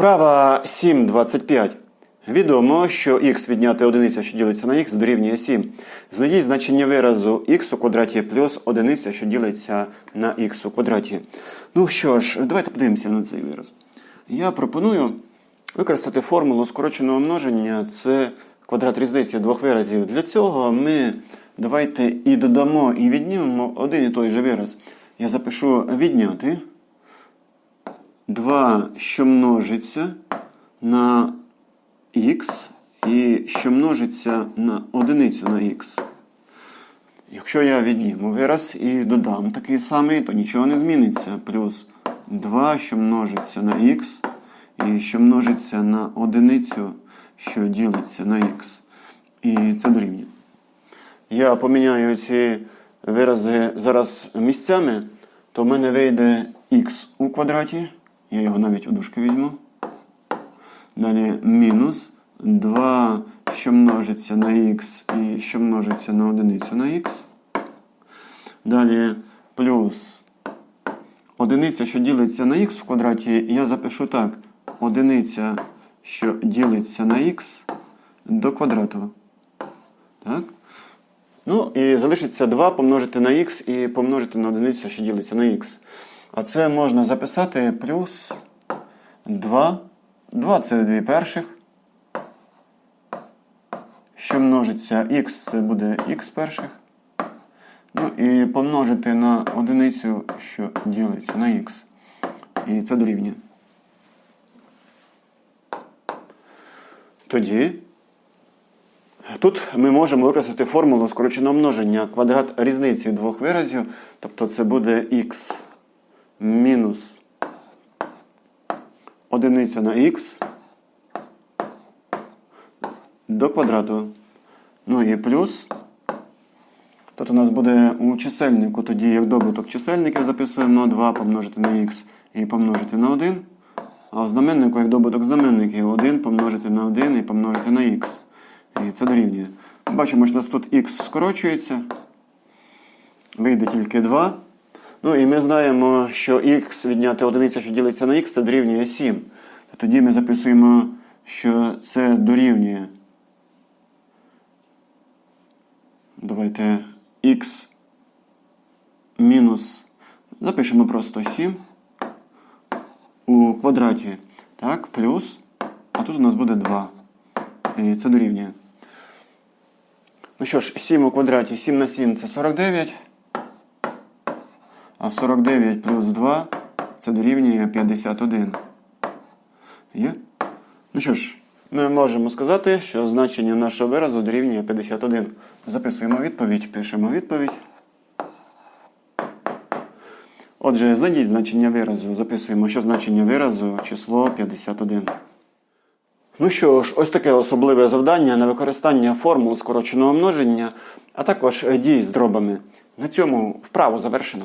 Вправа 7.25. Відомо, що х відняти одиниця, що ділиться на х, дорівнює 7. Знайдіть значення виразу х у квадраті плюс одиниця, що ділиться на х у квадраті. Ну що ж, давайте подивимося на цей вираз. Я пропоную використати формулу скороченого множення. Це квадрат різниці двох виразів. Для цього ми давайте і додамо, і віднімемо один і той же вираз. Я запишу відняти. 2, що множиться на х, і що множиться на одиницю на х. Якщо я відніму вираз і додам такий самий, то нічого не зміниться. Плюс 2, що множиться на х, і що множиться на одиницю, що ділиться на х. І це дорівнює. Я поміняю ці вирази зараз місцями, то в мене вийде х у квадраті. Я його навіть у дужки візьму. Далі мінус 2, що множиться на х і що множиться на одиницю на х. Далі плюс одиниця, що ділиться на х в квадраті, я запишу так. Одиниця, що ділиться на х до квадрату. Так? Ну, і залишиться 2 помножити на х і помножити на одиницю, що ділиться на х. А це можна записати плюс 2. 2 це 2 перших. Що множиться х, це буде х перших. Ну і помножити на одиницю, що ділиться на х. І це дорівнює. Тоді тут ми можемо використати формулу скороченого множення квадрат різниці двох виразів. Тобто це буде х мінус одиниця на х до квадрату. Ну і плюс. Тут у нас буде у чисельнику, тоді як добуток чисельників записуємо 2 помножити на х і помножити на 1. А у знаменнику як добуток знаменників 1 помножити на 1 і помножити на х. І це дорівнює. Бачимо, що у нас тут х скорочується. Вийде тільки 2. Ну і ми знаємо, що х відняти одиниця, що ділиться на х, це дорівнює 7. Тоді ми записуємо, що це дорівнює. Давайте х мінус. Запишемо просто 7 у квадраті. Так, плюс. А тут у нас буде 2. І це дорівнює. Ну що ж, 7 у квадраті, 7 на 7 це 49. А 49 плюс 2 це дорівнює 51. Є? Ну що ж, ми можемо сказати, що значення нашого виразу дорівнює 51. Записуємо відповідь, пишемо відповідь. Отже, знайдіть значення виразу. Записуємо, що значення виразу число 51. Ну що ж, ось таке особливе завдання на використання формул скороченого множення, а також дій з дробами. На цьому вправу завершено.